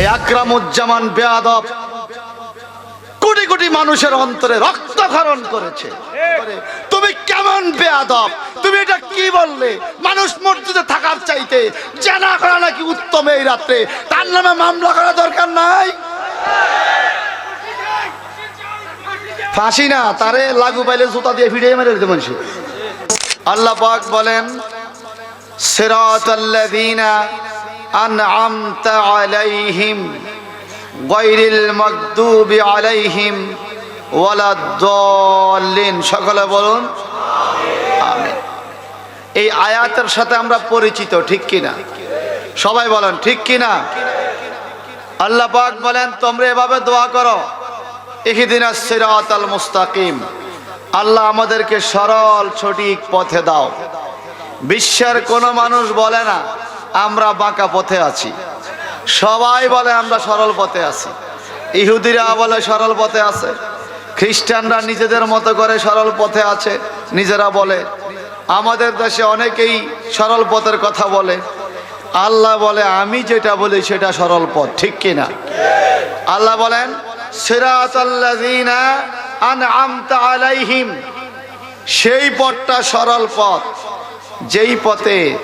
এই আকরামুজ্জামান বেয়াদব কোটি কোটি মানুষের অন্তরে রক্ত রক্তক্ষরণ করেছে। তুমি কেমন বেয়াদব? তুমি এটা কি বললে? মানুষ মসজিদে থাকার চাইতে জানা করা নাকি উত্তম এই রাত্রে? তার নামে মামলা করা দরকার নাই? ফাঁসি না, তারে লাগু পাইলে জুতা দিয়ে ফিরিয়ে মেরে দিতে মানুষ আল্লাহ পাক বলেন সিরাত আল্লাযীনা আনআমতা আলাইহিম গায়রিল মাগদুবি আলাইহিম ওয়ালাদ-দাল্লিন সকলে বলুন, আমিন। এই আয়াতের সাথে আমরা পরিচিত, ঠিক কিনা? সবাই বলেন, ঠিক কিনা? আল্লাহ পাক বলেন, তোমরা এভাবে দোয়া করো, ইহদিনা সিরাত আল মুস্তাকিম। আল্লাহ আমাদেরকে সরল, সঠিক পথে দাও। বিশ্বের কোনো মানুষ বলে না আমরা বাঁকা পথে আছি। সবাই বলে আমরা সরল পথে আছি। ইহুদিরা বলে সরল পথে আছে। খ্রিস্টানরা নিজেদের মতো করে সরল পথে আছে, নিজেরা বলে। আমাদের দেশে অনেকেই সরল পথের কথা বলে। আল্লাহ বলে, আমি যেটা বলি সেটা সরল পথ। ঠিক কিনা আল্লাহ বলেন আলাইহিম। সেই পথটা সরল পথ। যেই পথে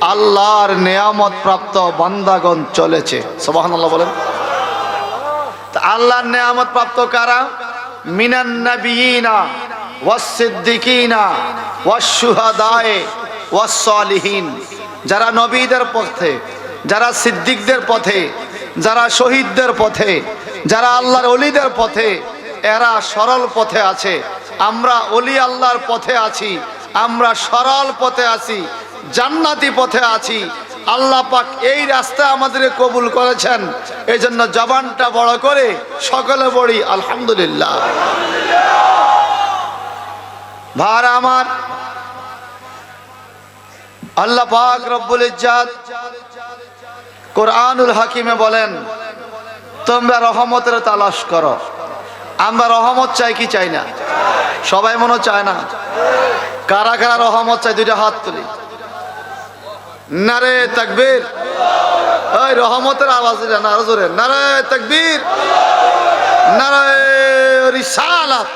আল্লাহর নেয়ামত প্রাপ্ত বান্দাগণ চলেছে। সুবহানাল্লাহ বলেন। আল্লাহর নেয়ামত প্রাপ্ত কারা? মিনান নাবিয়িনা ওয়াস সিদ্দিকিনা ওয়াস শুহাদায়ে ওয়াস সালিহিন। যারা নবীদের পথে, যারা সিদ্দিকদের পথে, যারা শহীদদের পথে, যারা আল্লাহর অলিদের পথে, এরা সরল পথে আছে। আমরা অলি আল্লাহর পথে আছি, আমরা সরল পথে আছি। জান্নাতি পথে আছি। আল্লাহ পাক এই রাস্তা আমাদের কবুল করেছেন। এই জন্য জবানটা বড় করে সকলে বড়ি আলহামদুলিল্লাহ। ভার আমার। আল্লাহ পাক রব্বুল ইজ্জাত কোরআনুল হাকিমে বলেন, তোমরা রহমতের তালাশ করো। আমরা রহমত চাই কি চাই না? সবাই মনে চায় না? কারা কারা রহমত চাই দুইটা হাত তুলি। নারে তাকবীর। ওই রহমতের আওয়াজ দিলে না আরও জোরে। নারে তাকবীর। নারায় রিসালাত।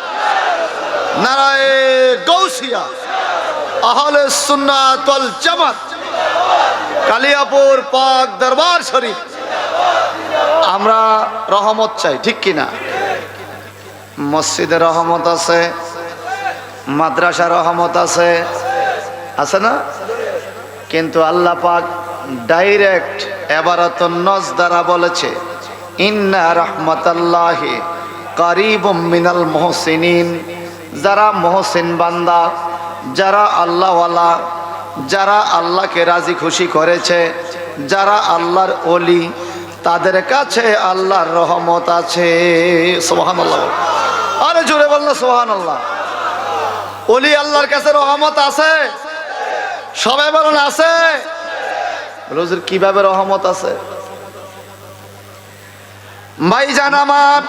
নারায় গৌসিয়া। আহলে সুন্নাত ওয়াল কালিয়াপুর পাক দরবার শরীফ। আমরা রহমত চাই, ঠিক কিনা মসজিদে রহমত আছে মাদ্রাসা রহমত আছে। আছে না? কিন্তু আল্লাহ পাক ডাইরেক্ট এবারত নজ দ্বারা বলেছে, ইন্না রহমতাল্লাহি করিবম মিনাল মোহসিনিন। যারা মোহসিন বান্দা, যারা আল্লাহওয়ালা, যারা আল্লাহকে রাজি খুশি করেছে, যারা আল্লাহর অলি তাদের কাছে আল্লাহর রহমত আছে। সোহান আল্লাহ আরে জোরে বলল সোহান আল্লাহ অলি আল্লাহর কাছে রহমত আছে? সবাই বলুন আছে? রোজের কীভাবে রহমত আছে? ভাইজান আমার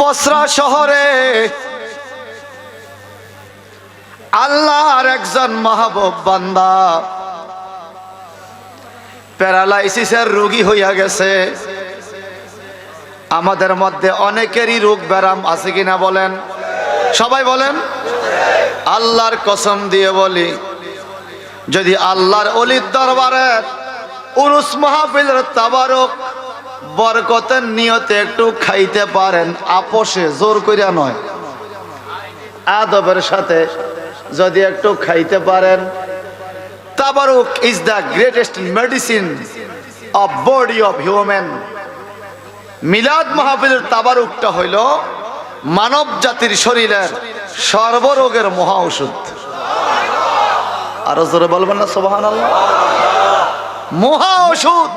বসরা শহরে আল্লাহর একজন মাহবুব বান্দা প্যারালাইসিসের রোগী হইয়া গেছে। আমাদের মধ্যে অনেকেরই রোগ ব্যারাম আছে কিনা বলেন? সবাই বলেন? আল্লাহর কসম দিয়ে বলি, যদি আল্লাহর অলির দরবারে উরুস মাহফিলের তাবারক বরকতের নিয়তে একটু খাইতে পারেন, আপোষে জোর করিয়া নয়। আদবের সাথে যদি একটু খাইতে পারেন, তাবারুক is the greatest medicine of body of human মিলাদ মাহফিলের তাবারুকটা হইল মানব জাতির শরীরের সর্বরোগের মহা ওষুধ আরও জোরে বলবেন না সোবাহান মহা ওষুধ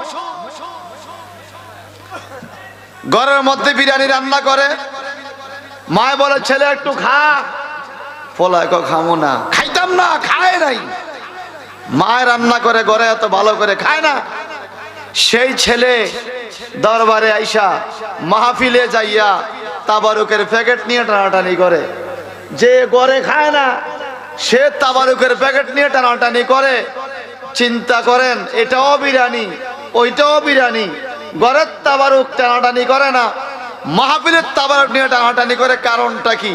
ঘরের মধ্যে বিরিয়ানি রান্না করে। মায় বলে, ছেলে, একটু খা। ফলায় ক, খামো না। খাইতাম না, খায় নাই। মায় রান্না করে, ঘরে এত ভালো করে খায় না। সেই ছেলে দরবারে আইসা মাহফিলে যাইয়া তাবারুকের প্যাকেট নিয়ে টানাটানি করে। যে গড়ে খায় না, সে তাবারুকের প্যাকেট নিয়ে টানাটানি করে। চিন্তা করেন, এটাও বিরিয়ানি, ওইটাও বিরিয়ানি। ঘরের তাবারুক টানাটানি করে না, মাহফিলের তাবারুক নিয়ে টানাটানি করে কারণটা কি?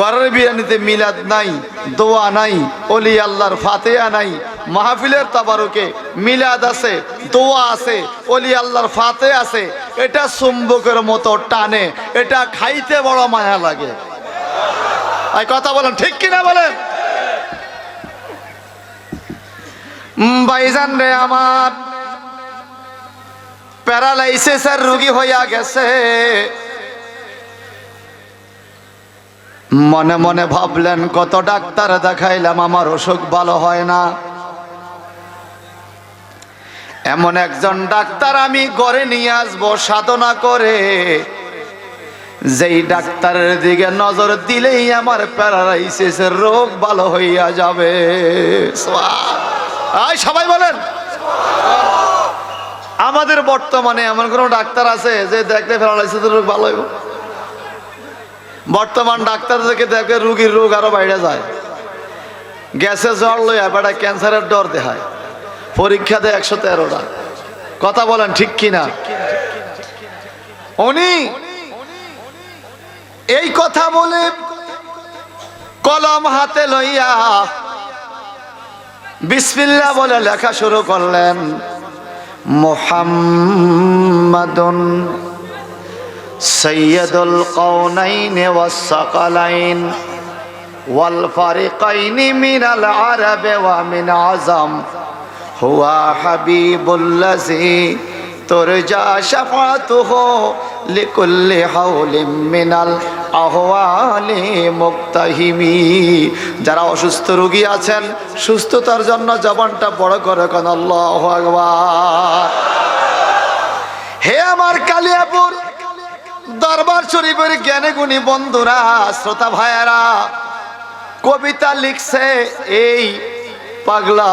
ঘরের বিরিয়ানিতে মিলাদ নাই, দোয়া নাই, অলি আল্লাহর ফাতেয়া নাই। মাহফিলের তাবারুকে মিলাদ আছে, দোয়া আছে, অলি আল্লাহর ফাতে আছে। এটা চুম্বকের মতো টানে, এটা খাইতে বড় মায়া লাগে। এই কথা বলেন ঠিক কিনা বলেন? উম, ভাইজান রে আমার প্যারালাইসিসের রোগী হইয়া গেছে। মনে মনে ভাবলেন কত ডাক্তার দেখাইলাম আমার অসুখ ভালো হয় না। এমন একজন ডাক্তার আমি ঘরে নিয়ে আসব সাধনা করে। যেই ডাক্তারের দিকে নজর দিলেই আমার প্যারালাইসিসের রোগ ভালো হইয়া যাবে। আয়, সবাই বলেন। আমাদের বর্তমানে এমন কোন ডাক্তার আছে যে দেখলে প্যারালাইসিসের রোগ ভালো হইব? বর্তমান ডাক্তার থেকে দেখে রুগীর রোগ আরও বাইরে যায়। গ্যাসে জ্বর লইয়া বেটা ক্যান্সারের ডর দেখায়। পরীক্ষা দেয় একশো তেরোটা। কথা বলেন ঠিক কিনা? উনি এই কথা বলে কলম হাতে লইয়া বিসমিল্লা বলে লেখা শুরু করলেন, মোহাম্মাদুন সৈয়দুল কৌনাইন ওয়াসাকালাইন ওয়াল ফারিকাইন মিনাল আরবে ওয়া মিন আযম হুয়া হাবিবুল্লাযী ترجى شفاعته لكل حول من الأهوال مقتهمي যারা অসুস্থ রোগী আছেন সুস্থতার জন্য জবানটা বড় করে কোন আল্লাহ আকবার হে আমার কালিয়াপুর দরবার শরীফের জ্ঞানে গুণী বন্ধুরা শ্রোতা ভাইয়ারা কবিতা লিখছে এই পাগলা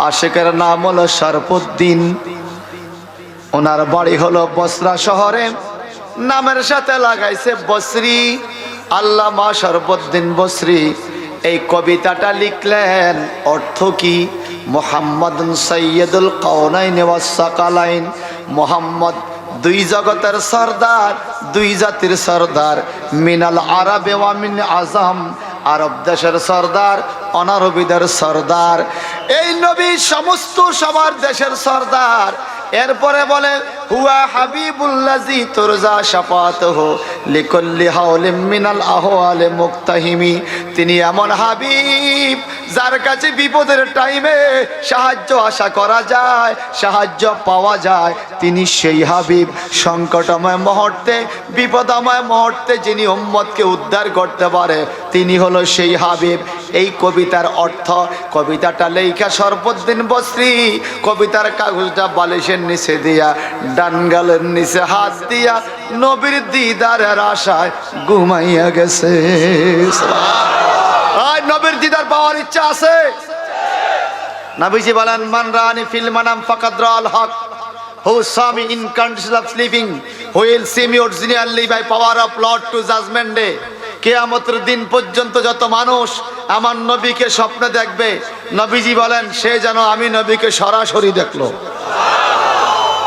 আশেকের নাম হলো সরফুদ্দিন ওনার বাড়ি হলো বসরা শহরে। নামের সাথে লাগাইছে বসরি। আল্লামা সরফুদ্দিন বসরি এই কবিতাটা লিখলেন অর্থ কি? মোহাম্মদ সৈয়দুল কৌনাইন ওয়াসাকালাইন মোহাম্মদ দুই জগতের সর্দার, দুই জাতির সর্দার। মিনাল আরবে ওয়া মিন আজম, আরব দেশের সর্দার, অনারবিদের সর্দার। এই নবী সমস্ত সবার দেশের সর্দার। এরপরে বলে হুয়া হাবিবুল্লাজি তুরজা শাফাতহু লিকুল্লি হাওলিম মিনাল আহওয়ালে মুক্তাহিমি। তিনি এমন হাবিব যার কাছে বিপদের টাইমে সাহায্য আশা করা যায়, সাহায্য পাওয়া যায়। তিনি সেই হাবিব। সংকটময় মুহূর্তে, বিপদময় মুহূর্তে যিনি উম্মতকে উদ্ধার করতে পারে, তিনি হলো সেই হাবিব। এই কবিতার অর্থ, কবিতাটা লেখা সর্বদিন বস্ত্রী, কবিতার কাগজটা বালিশের নিচে দিয়া ডানগালের নিচে হাত দিয়া নবীর দিদারের আশায় ঘুমাইয়া গেছে। আর নবীর দিদার পাওয়ার ইচ্ছা আছে? নাবিজি বলেন, মান রানি ফিল মানাম ফাকাদ রাল হক। in condition of sleeping who will see me originally by power of Lord to judgment day কেয়ামতের দিন পর্যন্ত যত মানুষ আমার নবীকে স্বপ্নে দেখবে, নবীজি বলেন, সে যেন আমি নবীকে সরাসরি দেখল।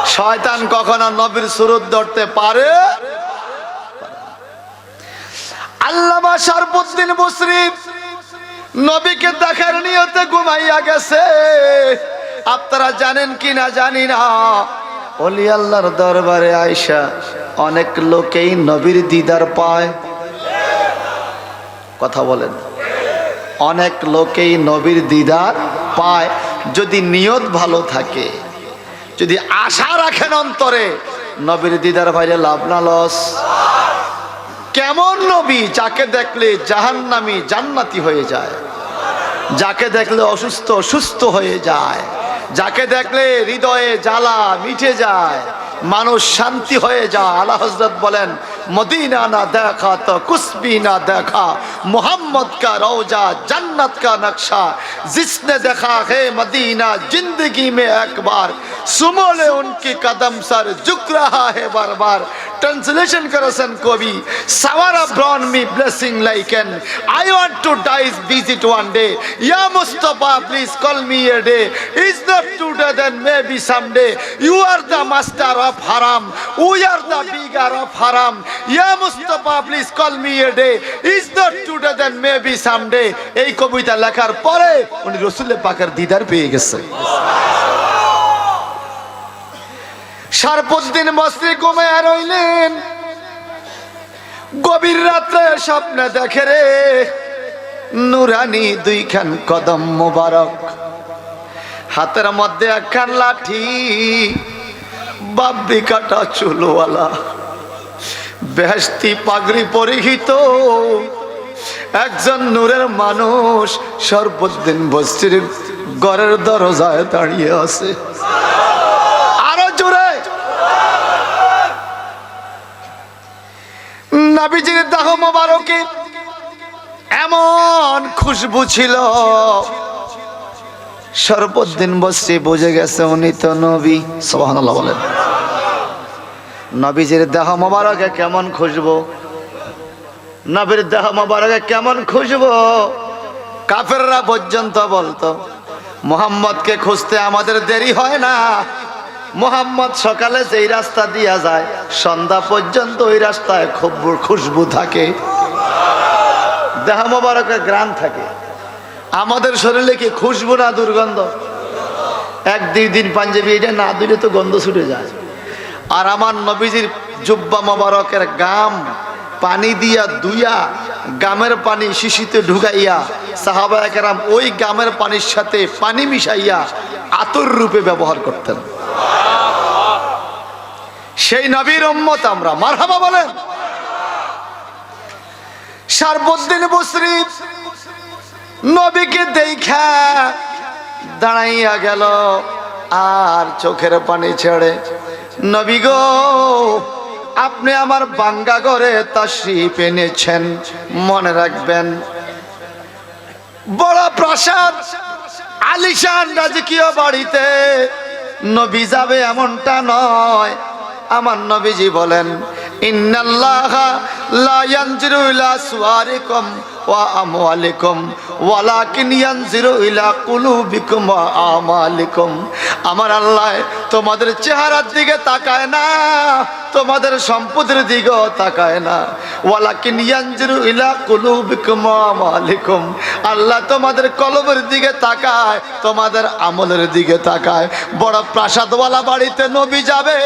শয়তান কখনো নবীর সুরত ধরতে পারে? আল্লামা সরবুদ্দিন মুসরিফ নবীকে দেখার নিয়তে ঘুমাইয়া গেছে। আপনারা জানেন কি না জানি না। অলি আল্লাহর দরবারে আয়সা অনেক লোকেই নবীর দিদার পায়। কথা বলেন। অনেক লোকেই নবীর দিদার পায়। যদি নিয়ত ভালো থাকে যদি আশা রাখেন অন্তরে, নবীর দিদার ভাইলে লাভ না লস। কেমন নবী যাকে দেখলে জাহান্নামি জান্নাতি হয়ে যায়, যাকে দেখলে অসুস্থ সুস্থ হয়ে যায়, যাকে দেখলে হৃদয়ে জ্বালা মিটে যায়, মানুষ শান্তি হয়ে যায়। আল্লাহ হজরত বলেন مدینہ نہ دیکھا تو کچھ بھی نہ دیکھا۔ محمد کا روجہ جنت کا نقشہ۔ جس نے دیکھا ہے مدینہ زندگی میں ایک بار۔ سمولے ان کی قدم سر، جھک رہا ہے بار بار۔ ট্রান্সলেশন করেছেন কবি সাওয়ারা ব্রন me blessing like an I want to dies visit one day yeah Mustafa please call me a day is not today then may be someday you are the master of হারাম we are the bigger of হারাম ইয়া Mustafa please call me a day is not today then may be someday এই কবিতা লেখার পরে উনি রসুলের পাকের দিদার পেয়ে গেছে। সারপদ্দিন বস্ত্রী কমে রইলেন। গভীর রাত্রে স্বপ্নে দেখে রে, নুরানি দুইখান কদম মোবারক। হাতের মধ্যে একখান লাঠি বাব্বি কাটা চুলওয়ালা। বেহস্তি পাগড়ি পরিহিত, একজন নূরের মানুষ সর্বদিন বস্তির ঘরের দরজায় দাঁড়িয়ে আছে। নাবিজির দাহ মোবারকে এমন খুশবু ছিল। সর্বদিন বসে বুঝে গেছে উনি তো নবী। সোহানাল্লাহ বলেন। নবীজির দেহ মোবারকে কেমন খুশবু? নবীর দেহ মোবারকে কেমন খুশবু? কাফেররা পর্যন্ত বলতো, মোহাম্মদকে খুঁজতে আমাদের দেরি হয় না। মোহাম্মদ সকালে যেই রাস্তা দিয়া যায়, সন্ধ্যা পর্যন্ত ওই রাস্তায় খুব খুশবু থাকে। দেহ মোবারকের গ্রাম থাকে। আমাদের শরীরে কি খুশবু না দুর্গন্ধ? এক দুই দিন পাঞ্জাবি এটা না দিলে তো গন্ধ ছুটে যায়। আর আমার নবীজির জুব্বা মোবারকের গাম পানি দিয়া দুইয়া গামের পানি শিশিতে ঢুকাইয়া সাহাবা ওই গামের পানির সাথে পানি মিশাইয়া আতর রূপে ব্যবহার করতেন। সেই নবীর উম্মত আমরা। মারহাবা বলেন। সারবুদ্দিন বসরি নবীকে দেখা দাঁড়াইয়া গেল, আর চোখের পানি ছেড়ে, নবী গো, আপনি আমার বাঙ্গা ঘরে তাশরিফ এনেছেন, মনে রাখবেন। বড় প্রাসাদ, আলিশান রাজকীয় বাড়িতে নবী যাবে এমনটা নয়। আমার নবীজি বলেন ইন্নাল্লাহ লা ওয়ালাকিন আমার আল্লাহ তোমাদের চেহারার দিকে তাকায় না, তোমাদের সম্পদের দিকেও তাকায় না। ওয়ালাকিন ইয়ানজিরু ইলা কুলুবিকুম ওয়া আমালিকুম, আল্লাহ তোমাদের কলবের দিকে তাকায়, তোমাদের আমলের দিকে তাকায়। বড় প্রাসাদওয়ালা বাড়িতে নবী যাবে,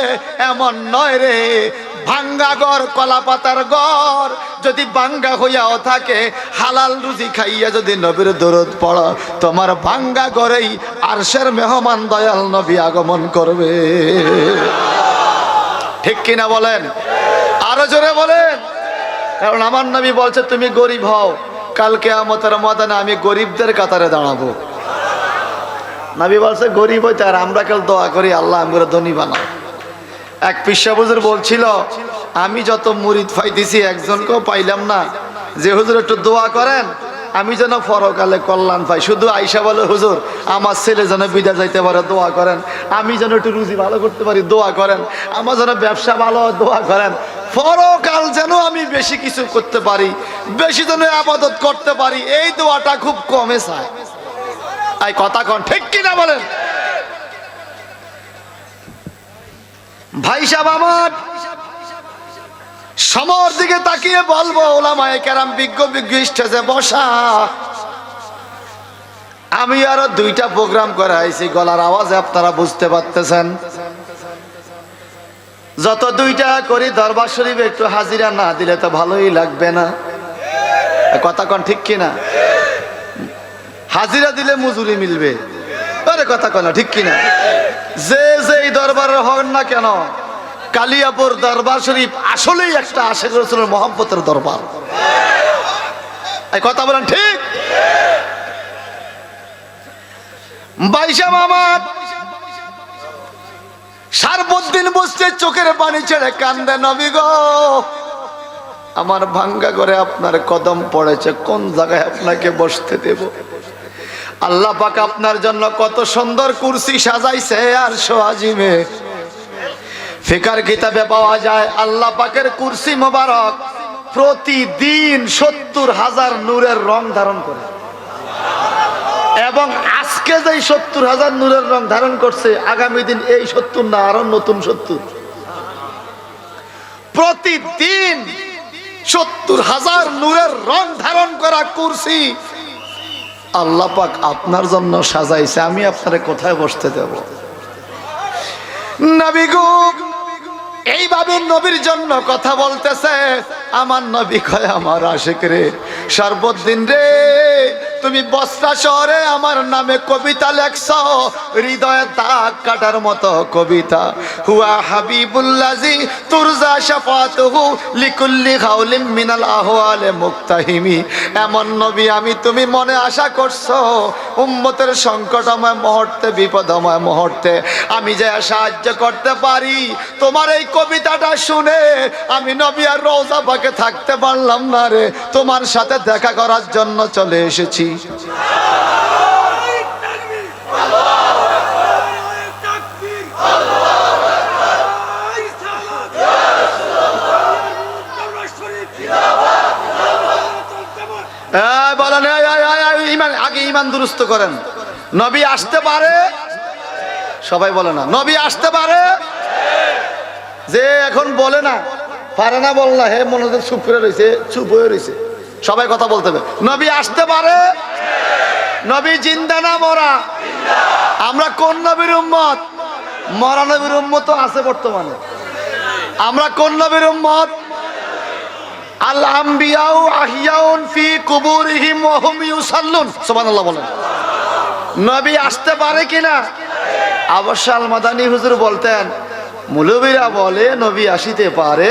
এমন নয় রে। ভাঙ্গা গর কলা পাতার গর যদি ভাঙ্গা হইয়াও থাকে, হালাল রুজি খাইয়া যদি নবীর দরদ পড়, তোমার ভাঙ্গা গরেই আরশের মেহমান দয়াল নবী আগমন করবে। ঠিক কিনা বলেন? আরও জোরে বলেন। কারণ আমার নবী বলছে, তুমি গরিব হও কালকে আমতের ময়দানে আমি গরিবদের কাতারে দাঁড়াবো। নবী বলছে, গরিব হইতে আর আমরা কেউ দোয়া করি, আল্লাহ আমরা ধনী বানাও। এক পিসাবুজুর বলছিল, আমি যত মুরিদ পাইতেছি, একজনকেও পাইলাম না। যে হুজুর একটু দোয়া করেন, আমি যেন পরকালে কল্যাণ পাই। শুধু আইসা বলে, হুজুর, আমার ছেলে যেন বিদা যাইতে পারে, দোয়া করেন। আমি যেন একটু রুজি ভালো করতে পারি, দোয়া করেন। আমার যেন ব্যবসা ভালো, দোয়া করেন। পরকাল যেন আমি বেশি কিছু করতে পারি, বেশি যেন আবাদত করতে পারি, এই দোয়াটা খুব কমে চায়। কথা কন, ঠিক কিনা বলেন? ভাই আমার। সমর দিকে তাকিয়ে বলব, ওলামায় কেরাম, বিজ্ঞ বিজ্ঞ স্টেজে বসা। আমি আরও দুইটা প্রোগ্রাম করে আইছি, গলার আওয়াজে আপনারা বুঝতে পারতেছেন। যত দুইটা করি, দরবার শরীফ একটু হাজিরা না দিলে তো ভালোই লাগবে না। কথা কন ঠিক কিনা? হাজিরা দিলে মজুরি মিলবে। আরে কথা কন ঠিক কিনা? যে যে এই দরবারের হন না কেন, কালিয়াপুর দরবার শরীফ আসলেই একটা আশেখ রসুলের মোহাম্মতের দরবার। কথা বলেন ঠিক? বাইশা মামার সারবদ্দিন বসছে চোখের পানি ছেড়ে কান্দে, নবী গো, আমার ভাঙ্গা করে আপনার কদম পড়েছে, কোন জায়গায় আপনাকে বসতে দেব? আল্লাহ পাক আপনার জন্য কত সুন্দর কুরসি সাজাইছে আর সোয়াজিমে। ফিকার কিতাবে পাওয়া যায়, আল্লাহ পাকের কুরসি মোবারক প্রতিদিন সত্তর হাজার নূরের রং ধারণ করে। এবং আজকে যেই সত্তর হাজার নূরের রং ধারণ করছে, আগামী দিন এই সত্তর না, আরও নতুন সত্তর। প্রতিদিন সত্তর হাজার নূরের রং ধারণ করা কুরসি আল্লাহ পাক আপনার জন্য সাজাইছে, আমি আপনারে কোথায় বসতে দেব? নবী গো, এইভাবে নবীর জন্য কথা বলতেছে, আমার নবী কয়, আমার আশেক রে, সর্বদিন রে তুমি বস্ত্রা শহরে আমার নামে কবিতা লেখছ। হৃদয়ে দাগ কাটার মতো কবিতা। হুয়া হাবিবুল্লাজি, তুরজা শাফাতুহু লিকুল্লি খাউলিম মিনাল আহওয়ালে মুক্তাহিমি। এমন নবী আমি তুমি মনে আশা করছ। উম্মতের সংকটময় মুহূর্তে, বিপদময় মুহূর্তে। আমি যে সাহায্য করতে পারি, তোমার এই কবিতাটা শুনে আমি নবী আর রোজা পাকে থাকতে পারলাম না রে। তোমার সাথে দেখা করার জন্য চলে এসেছি। বলেন ইমান, আগে ইমান দুরুস্ত করেন। নবী আসতে পারে, সবাই বলে না, নবী আসতে পারে, যে এখন বলে না, পারে না বল না, হে মনে চুপ করে রয়েছে চুপ হয়ে রয়েছে সবাই কথা বলতে হবে। নবী আসতে পারে? নবী জিন্দা না মরা? আমরা কোন নবীর উম্মত? মরা নবীর উম্মত আছে বর্তমানে। আমরা কোন নবীর উম্মত? আল আম্বিয়াউ আহিয়াউন ফি বলেন। নবী আসতে পারে কিনা? হুজুর বলতেন, মুলবিরা বলে নবী আসিতে পারে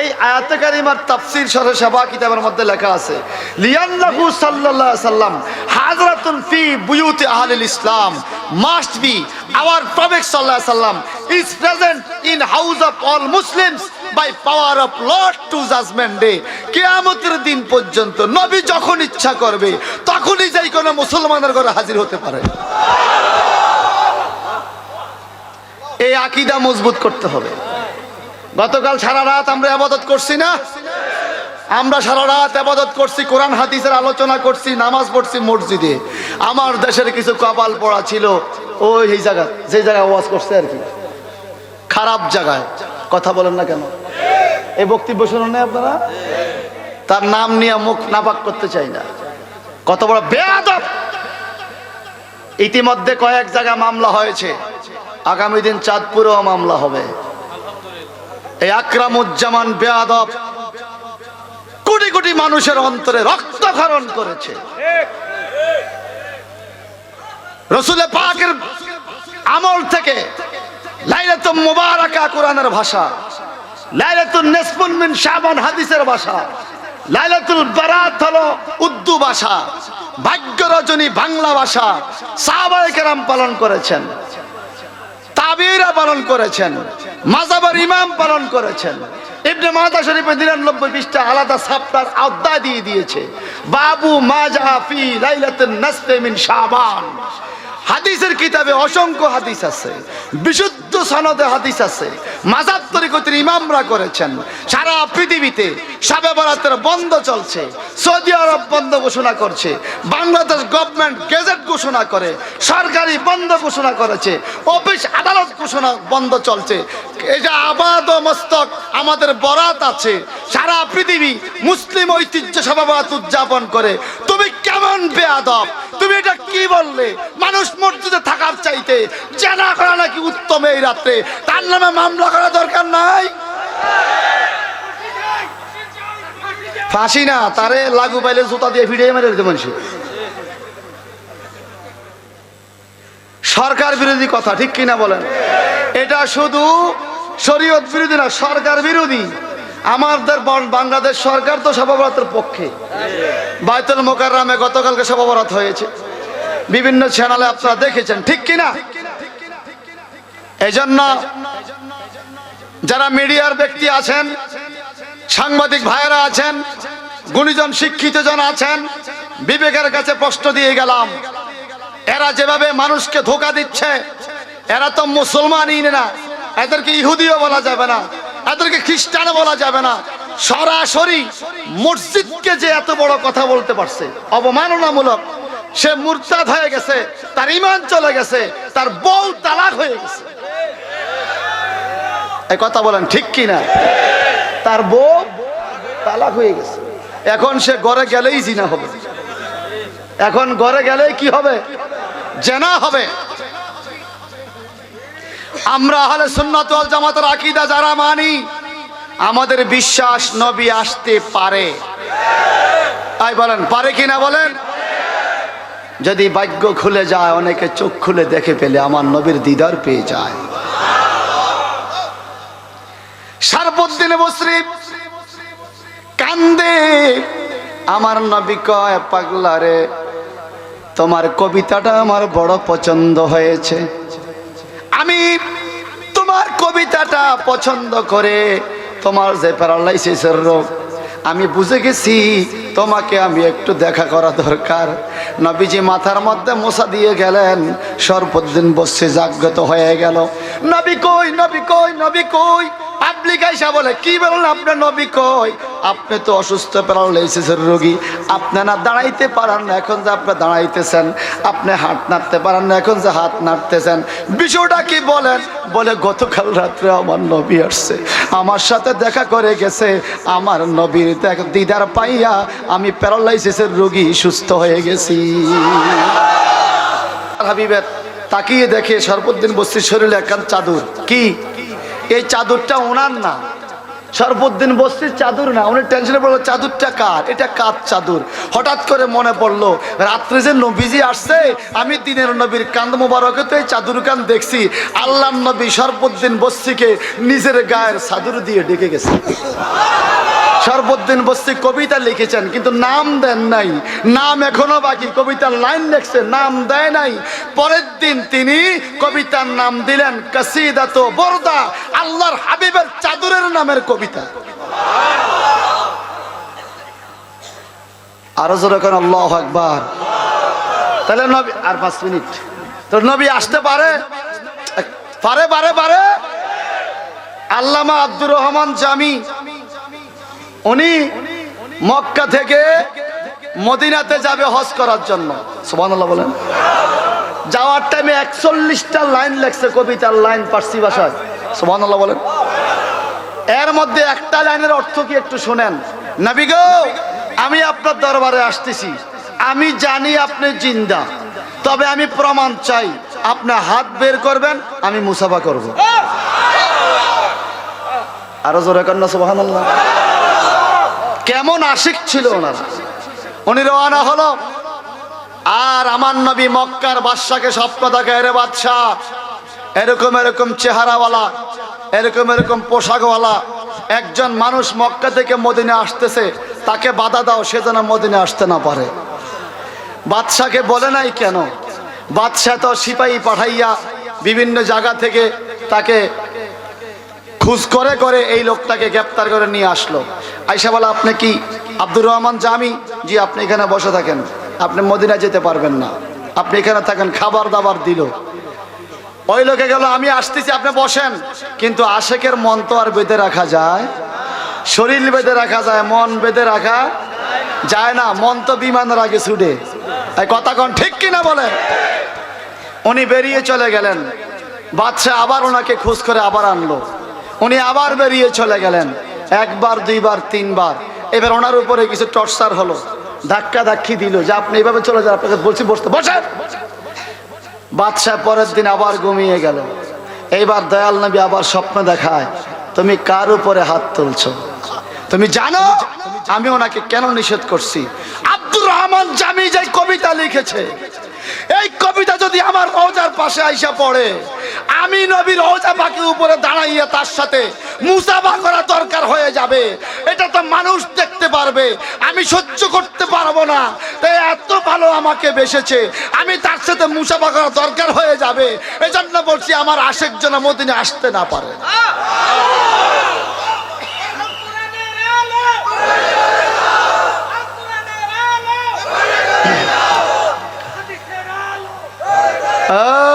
এই আয়াতে কারিমার তাফসীর সরে সাবা কিতাবের মধ্যে লেখা আছে, লিয়ান্নাহু সাল্লাল্লাহু সাল্লাম হাজরাতুন ফি বুয়ুতি আহলিল ইসলাম মাস্ট বি আওয়ার প্রফেট সাল্লাল্লাহু সাল্লাম is present in house of all Muslims by power of Lord to judgement day কিয়ামতের দিন পর্যন্ত নবী যখন ইচ্ছা করবে, তখনই যাই কোনো মুসলমানের ঘরে হাজির হতে পারে। এই আকীদা মজবুত করতে হবে। গতকাল সারা রাত আমরা আবাদত করছি না? আমরা সারা রাত আবাদত করছি, কোরআন, হাদিসের আলোচনা করছি, নামাজ পড়ছি মসজিদে। আমার দেশের কিছু কপাল পড়া ছিল, ওই এই জায়গা, যে জায়গায় ওয়াজ করছে আর কি। খারাপ জায়গায়। কথা বলেন না কেন? এই বক্তব্য শুনুন না আপনারা? তার নাম নিয়ে মুখ নাপাক করতে চাই না। কত বড় বেয়াদব! ইতিমধ্যে কয়েক জায়গা মামলা হয়েছে। আগামী দিন চাঁদপুরেও মামলা হবে। এই আকরামুজ্জামান বেয়াদব কোটি কোটি মানুষের অন্তরে রক্তক্ষরণ করেছে। রসুলের পাকের আমল থেকে লাইলাতুল মুবারাকা কোরআনের ভাষা লাইলাতুল নেসমুন মিন শাবান হাদিসের ভাষা, লাইলাতুল বারাত হলো উর্দু ভাষা ভাগ্য রজনী বাংলা ভাষা সাহাবায়ে কেরাম পালন করেছেন। তাবিরা পালন করেছেন মাজাবার ইমাম পালন করেছেন। ইবনে মাদা শরীফে নিরানব্বই পৃষ্ঠা আলাদা সাপ্তার আওতায় দিয়ে দিয়েছে। বাবু মাজা ফি লাইলাতুন শাবান। হাদিসের কিতাবে অসংখ্য হাদিস আছে, বিশুদ্ধ সনদে হাদিস আছে। মাজাব তরিকতের ইমামরা করেছেন। সারা পৃথিবীতে সাবে বরাতের বন্ধ চলছে। সৌদি আরব বন্ধ ঘোষণা করছে। বাংলাদেশ গভর্নমেন্ট গেজেট ঘোষণা করে, সরকারি বন্ধ ঘোষণা করেছে, অফিস আদালত ঘোষণা বন্ধ চলছে। এটা আবাদ মস্তক আমাদের বরাত আছে, সারা পৃথিবী মুসলিম ঐতিহ্য সভাবাত উদযাপন করে। তুমি কেমন বেয়াদব তুমি এটা কি বললে? মানুষ মসজিদে থাকার চাইতে জানা করা নাকি উত্তম এই রাত্রে? তার নামে মামলা করা দরকার নাই? ফাঁসি না, তারে লাগু পাইলে জুতা দিয়ে ভিড়ে মেরে দিতে মানুষ সরকার বিরোধী কথা, ঠিক কিনা বলেন? এটা শুধু শরীয়ত বিরোধী না, সরকার বিরোধী। আমাদের বাংলাদেশ সরকার তো সভাবরাতের পক্ষে। বাইতুল মোকাররামে গতকালকে সভাবরাত হয়েছে। বিভিন্ন চ্যানেলে আপনারা দেখেছেন, ঠিক কিনা? এই জন্য যারা মিডিয়ার ব্যক্তি আছেন, সাংবাদিক ভাইয়েরা আছেন, গুণীজন শিক্ষিত জন আছেন, বিবেকের কাছে প্রশ্ন দিয়ে গেলাম। এরা যেভাবে মানুষকে ধোকা দিচ্ছে, এরা তো মুসলমানই না। এদেরকে ইহুদিও বলা যাবে না, এদেরকে খ্রিস্টান বলা যাবে না। সরাসরি মসজিদকে যে এত বড় কথা বলতে পারছে, অবমাননামূলক, সে মুরতাদ হয়ে গেছে, তার ইমান চলে গেছে, তার বউ তালাক হয়ে গেছে। এই কথা বলেন ঠিক কি না তার বউ তালাক হয়ে গেছে। এখন সে ঘরে গেলেই জিনা হবে। এখন ঘরে গেলেই কি হবে? জেনা হবে। আমরা হলে সুন্নত জামাতের আকীদা যারা মানি, আমাদের বিশ্বাস নবী আসতে পারে। তাই বলেন, পারে কিনা বলেন? যদি ভাগ্য খুলে যায়, অনেকে চোখ খুলে দেখে পেলে আমার নবীর দিদার পেয়ে যায়। সারবুদ্দিন বসরি কান্দে, আমার নবী কয়, পাগলা রে। তোমার কবিতাটা আমার বড় পছন্দ হয়েছে। আমি তোমার কবিতাটা পছন্দ করে তোমার যে প্যারালাইসিসের রোগ আমি বুঝে গেছি, তোমাকে আমি একটু দেখা করা দরকার। নবীজি মাথার মধ্যে মশা দিয়ে গেলেন সর্বদিন বসে জাগ্রত হয়ে গেল। নবী কই নবী কই নবী কই? বলে বলেন আপনার নবী কই? আপনি তো অসুস্থ রোগী। আপনি না দাঁড়াইতে পারেন না, এখন যে আপনি দাঁড়াইতেছেন, আপনি হাত নাড়তে পারেন না, এখন যে হাত নাড়তেছেন। বিষয়টা কি বলেন? বলে, গতকাল রাত্রে আমার নবী আসছে। আমার সাথে দেখা করে গেছে, আমার নবীর দিদার পাইয়া আমি প্যারালাইসিসের রোগী সুস্থ হয়ে গেছি। হাবিবের তাকিয়ে দেখে সর্বদিন বস্তির শরীরে একখান চাদর। কি? এই চাদরটা ওনার না? সর্বদিন বস্তির চাদর না? উনি টেনশনে পড়ল, চাদরটা কার? এটা কার চাদর? হঠাৎ করে মনে পড়ল, রাত্রে যে নবীজি আসছে, আমি দিনের নবীর কান্দ মোবারকে তো এই চাদর কান দেখছি। আল্লাহ নবী সর্বদিন বস্তিকে নিজের গায়ের চাদর দিয়ে ডেকে গেছে। সর্বদিন বস্তি কবিতা লিখেছেন, কিন্তু নাম দেন নাই। নাম এখনও বাকি, কবিতার লাইন লিখছে নাম দেয় নাই। পরের দিন তিনি কবিতার নাম দিলেন, কাসিদাত বরদা, আল্লাহর হাবিবের চাদরের নামের কবিতা। আরও জোরে কেন, আল্লাহ আকবার। তাহলে নবী, আর পাঁচ মিনিট। তো নবী আসতে পারে? পারে পারে পারে। আল্লামা আব্দুর রহমান জামি। উনি মক্কা থেকে মদিনাতে যাবে হজ করার জন্য। সুবহানাল্লাহ বলেন। যাওয়ার টাইমে একচল্লিশটা লাইন লেখছে কবিতার লাইন পার্সি ভাষায়। সুবহানাল্লাহ বলেন। এর মধ্যে একটা লাইনের অর্থ কি একটু শোনেন। নবী গো, আমি আপনার দরবারে আসতেছি। আমি জানি আপনি জিন্দা। তবে আমি প্রমাণ চাই। আপনি হাত বের করবেন, আমি মুসাফা করব। আরও জোরে কন্যা সুবহানাল্লাহ। কেমন আশিক ছিল ওনার? উনি রওনা হলো, আর আমার নবী মক্কার বাদশাকে স্বপ্ন দেখে রে বাদশা এরকম এরকম চেহারাওয়ালা, এরকম এরকম পোশাকওয়ালা, একজন মানুষ মক্কা থেকে মদিনে আসতেছে, তাকে বাধা দাও, সে যেন মদিনে আসতে না পারে। বাদশাকে বলে নাই কেন? বাদশাহ তো সিপাহী পাঠাইয়া বিভিন্ন জায়গা থেকে তাকে খুঁজ করে করে এই লোকটাকে গ্রেপ্তার করে নিয়ে আসলো। আইসা বলা, আপনি কি আব্দুর রহমান জামি? জি, আপনি এখানে বসে থাকেন। আপনি মদিনা যেতে পারবেন না। আপনি এখানে থাকেন, খাবার দাবার দিল। ওই লোকে গেল, আমি আসতেছি, আপনি বসেন। কিন্তু আশেকের মন তো আর বেঁধে রাখা যায়, শরীর বেঁধে রাখা যায়, মন বেঁধে রাখা যায় না। মন তো বিমানের আগে ছুটে। কথা কন ঠিক কিনা বলে? উনি বেরিয়ে চলে গেলেন। বাদশাহ আবার ওনাকে খোঁজ করে আবার আনলো। উনি আবার বেরিয়ে চলে গেলেন। একবার, দুইবার, তিনবার। এবার ওনার উপরে কিছু টর্চার হলো। ধাক্কা ধাক্কি দিল যে আপনি এইভাবে চলে যান, আপনাকে বলছি, বসতে বসেন বাদশাহ পরের দিন আবার ঘুমিয়ে গেল। এইবার দয়াল নবী আবার স্বপ্ন দেখায়, তুমি কার উপরে হাত তুলছ? তুমি জানো, আমি ওনাকে কেন নিষেধ করছি? আব্দুর রহমান জামি যে কবিতা লিখেছে, এই কবিতা যদি আমার রোজার পাশে আইসা পড়ে আমি নবীর রোজা পাখি উপরে দাঁড়াইয়া তার সাথে মুসাফা করা দরকার হয়ে যাবে। এটা তো মানুষ দেখতে পারবে। আমি সহ্য করতে পারব না। তাই এত ভালো আমাকে বেসেছে। আমি তার সাথে মুসাফা করা দরকার হয়ে যাবে। এজন্য বলছি আমার আশেক জন মদিনে আসতে না পারে।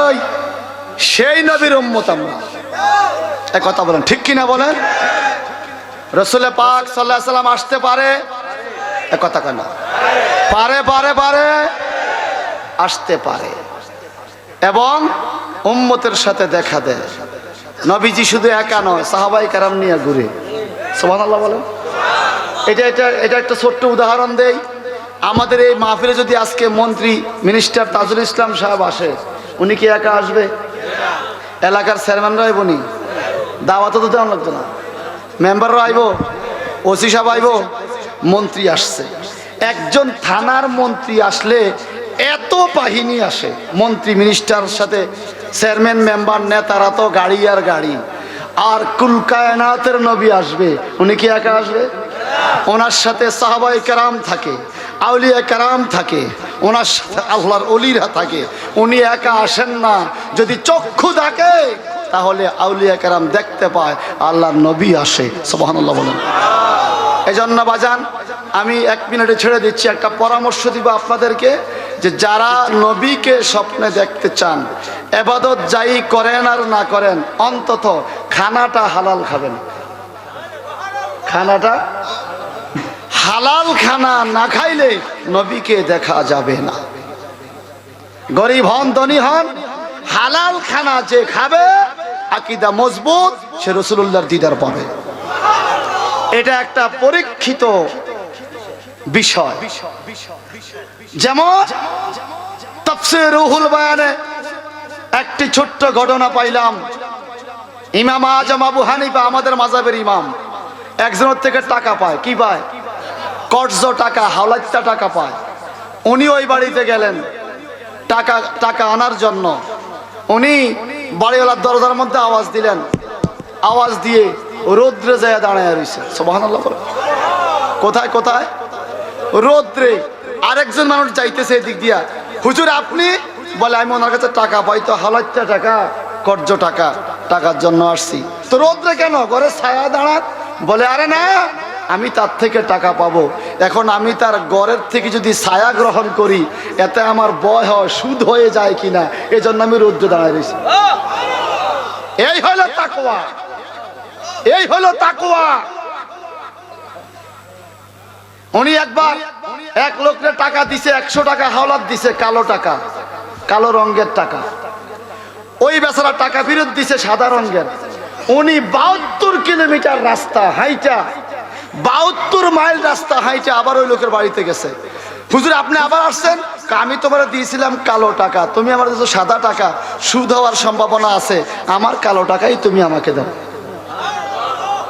এই সেই নবীর উম্মত আমরা। এক কথা বলেন, ঠিক কিনা বলেন? রসুলে পাক সাল্লাহ সাল্লাম আসতে পারে? এক কথা কেন পারে পারে পারে, আসতে পারে। এবং উম্মতের সাথে দেখা দেয়। নবীজি শুধু একা নয়, সাহাবাই কারাম নিয়ে ঘুরে। সোহান আল্লাহ বলেন। এটা এটা এটা একটা ছোট্ট উদাহরণ দেই। আমাদের এই মাহফিলে যদি আজকে মন্ত্রী মিনিস্টার তাজুল ইসলাম সাহেব আসে, উনি কি একা আসবে? এলাকার চেয়ারম্যানরা আইব নি। দাওয়াত তো দেওয়া লাগতো না। মেম্বাররা আইব ওসি সাহেব আইব, মন্ত্রী আসছে। একজন থানার মন্ত্রী আসলে এত বাহিনী আসে। মন্ত্রী, মিনিস্টার সাথে চেয়ারম্যান, মেম্বার, নেতারা তো গাড়ি আর গাড়ি। আর কুলকায়নাতের নবী আসবে। উনি কি একা আসবে? ওনার সাথে সাহাবাই কেরাম থাকে, আউলিয়া কেরাম থাকে। ওনার সাথে আল্লাহর অলিরা থাকে। উনি একা আসেন না। যদি চক্ষু থাকে তাহলে আউলিয়া কেরাম দেখতে পায়, আল্লাহর নবী আসে। সোবাহান্লাহ বলেন। এই জন্য বাজান, আমি এক মিনিটে ছেড়ে দিচ্ছি, একটা পরামর্শ দিব আপনাদেরকে, যে যারা নবীকে স্বপ্নে দেখতে চান, এবাদত যাই করেন আর না করেন, অন্তত খানাটা হালাল খাবেন। খানাটা হালাল খানা না খাইলে নবীকে দেখা যাবে না। গরিব হন, ধনী হন, হালাল খানা যে খাবে, আকিদা মজবুত, সে রসুল্লাহর দিদার পাবে। এটা একটা পরীক্ষিত বিষয়। যেমন রুহুল বয়ানে একটি ছোট্ট ঘটনা পাইলাম। ইমাম আজম আবু হানিফা, আমাদের মাজাবের ইমাম, একজনের থেকে টাকা পায়। কি পায়? কর্জ টাকা হাওলাত্তা টাকা পায়। উনি ওই বাড়িতে গেলেন, টাকা টাকা আনার জন্য। উনি বাড়িওয়ালার দরজার মধ্যে আওয়াজ দিলেন। আওয়াজ দিয়ে রৌদ্রে যায় দাঁড়ায় রয়েছে সোবাহান কোথায় কোথায়? রৌদ্রে আরেকজন মানুষ যাইতেছে এদিক দিয়া। হুজুর, আপনি? বলে, আমি ওনার কাছে টাকা পাই, তো হালাত্তা টাকা, কর্জ টাকা, টাকার জন্য আসছি। তো রৌদ্রে কেন? ঘরে ছায়া দাঁড়ান। বলে, আরে না আমি তার থেকে টাকা পাবো। এখন আমি তার গড়ের থেকে যদি ছায়া গ্রহণ করি, এতে আমার বয় হয় সুদ হয়ে যায় কিনা, এজন্য আমি রৌদ্রে দাঁড়ায় রয়েছি। এই হলো তাকোয়া এই হলো তাকোয়া উনি একবার এক লোকের টাকা দিছে, একশো টাকা হাওলাত দিছে, কালো টাকা, কালো রঙের টাকা। ওই বেচারা টাকা ফেরত দিছে সাদা রঙের। উনি বাহাত্তর কিলোমিটার রাস্তা হাইটা বাহাত্তর মাইল রাস্তা হাইটা আবার ওই লোকের বাড়িতে গেছে। হুজুর, আপনি আবার আসছেন? আমি তোমার দিয়েছিলাম কালো টাকা। তুমি আমার দিয়েছ সাদা টাকা। সুদ হওয়ার সম্ভাবনা আছে। আমার কালো টাকাই তুমি আমাকে দাও।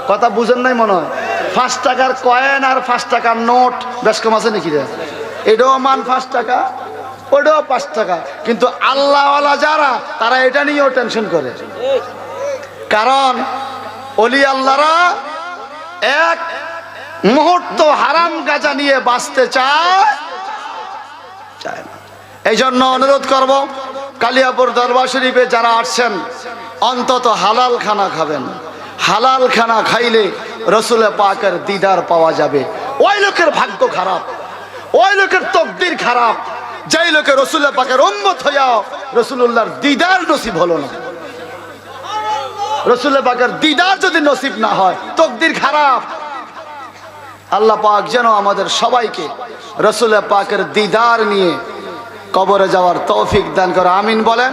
কথা বুঝেন নাই মনে হয়? পাঁচ টাকার কয়েন আর পাঁচ টাকার নোট বেশ কম আছে নাকি রে? এটাও মান পাঁচ টাকা, ওটাও পাঁচ টাকা। কিন্তু আল্লাহওয়ালা যারা, তারা এটা নিয়েও টেনশন করে। কারণ অলি আল্লাহরা এক মুহূর্ত হারাম গাজা নিয়ে বাঁচতে চায়? না। এই জন্য অনুরোধ করব, কালিয়াপুর দরবার শরীফে যারা আসছেন, অন্তত হালাল খানা খাবেন। হালাল খানা খাইলে রসুলে পাকের দিদার পাওয়া যাবে। ওই লোকের ভাগ্য খারাপ, ওই লোকের তকদির খারাপ। যেই লোকে রসুলের পাকের উম্মত হইয়া রসুল্লাহর দিদার নসিব হলো না। রসুলের পাকের দিদার যদি নসিব না হয়, তকদির খারাপ। আল্লাহ পাক যেন আমাদের সবাইকে রসুল পাকের দিদার নিয়ে কবরে যাওয়ার তৌফিক দান করে। আমিন বলেন।